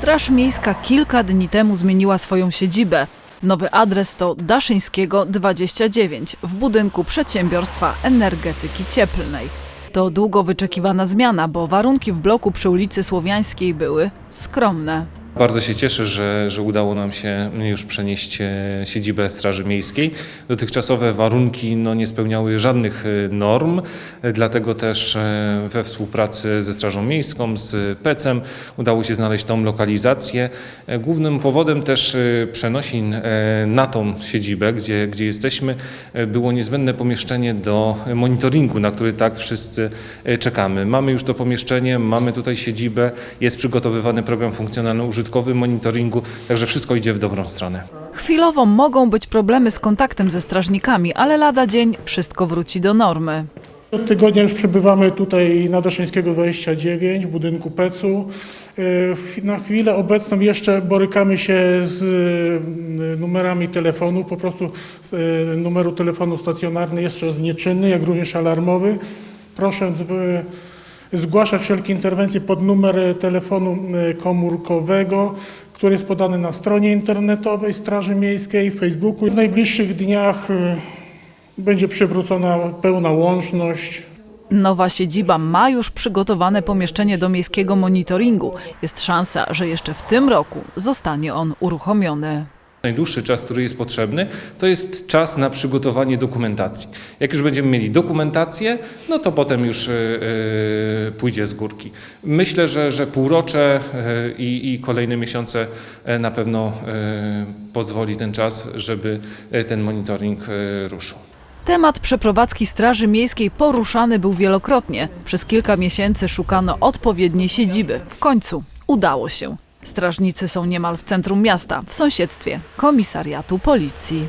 Straż Miejska kilka dni temu zmieniła swoją siedzibę. Nowy adres to Daszyńskiego 29 w budynku Przedsiębiorstwa Energetyki Cieplnej. To długo wyczekiwana zmiana, bo warunki w bloku przy ulicy Słowiańskiej były skromne. Bardzo się cieszę, że, że udało nam się już przenieść e, siedzibę Straży Miejskiej. Dotychczasowe warunki no, nie spełniały żadnych e, norm, dlatego też e, we współpracy ze Strażą Miejską, z PEC-em udało się znaleźć tą lokalizację. Głównym powodem też przenosin na tą siedzibę, gdzie, gdzie jesteśmy, było niezbędne pomieszczenie do monitoringu, na który tak wszyscy czekamy. Mamy już to pomieszczenie, mamy tutaj siedzibę, jest przygotowywany program funkcjonalno-użytkowy monitoringu, także wszystko idzie w dobrą stronę. Chwilowo mogą być problemy z kontaktem ze strażnikami, ale lada dzień wszystko wróci do normy. Od tygodnia już przebywamy tutaj na Daszyńskiego 29 w budynku PEC-u. E, Na chwilę obecną jeszcze borykamy się z e, numerami telefonu. Po prostu e, numeru telefonu stacjonarny jeszcze jest nieczynny, jak również alarmowy. Proszę zgłaszać wszelkie interwencje pod numer telefonu e, komórkowego, który jest podany na stronie internetowej Straży Miejskiej, Facebooku. W najbliższych dniach e, będzie przywrócona pełna łączność. Nowa siedziba ma już przygotowane pomieszczenie do miejskiego monitoringu. Jest szansa, że jeszcze w tym roku zostanie on uruchomiony. Najdłuższy czas, który jest potrzebny, to jest czas na przygotowanie dokumentacji. Jak już będziemy mieli dokumentację, no to potem już y, y, pójdzie z górki. Myślę, że, że półrocze y, i, i kolejne miesiące na pewno pozwoli ten czas, żeby ten monitoring ruszył. Temat przeprowadzki Straży Miejskiej poruszany był wielokrotnie. Przez kilka miesięcy szukano odpowiedniej siedziby. W końcu udało się. Strażnicy są niemal w centrum miasta, w sąsiedztwie komisariatu policji.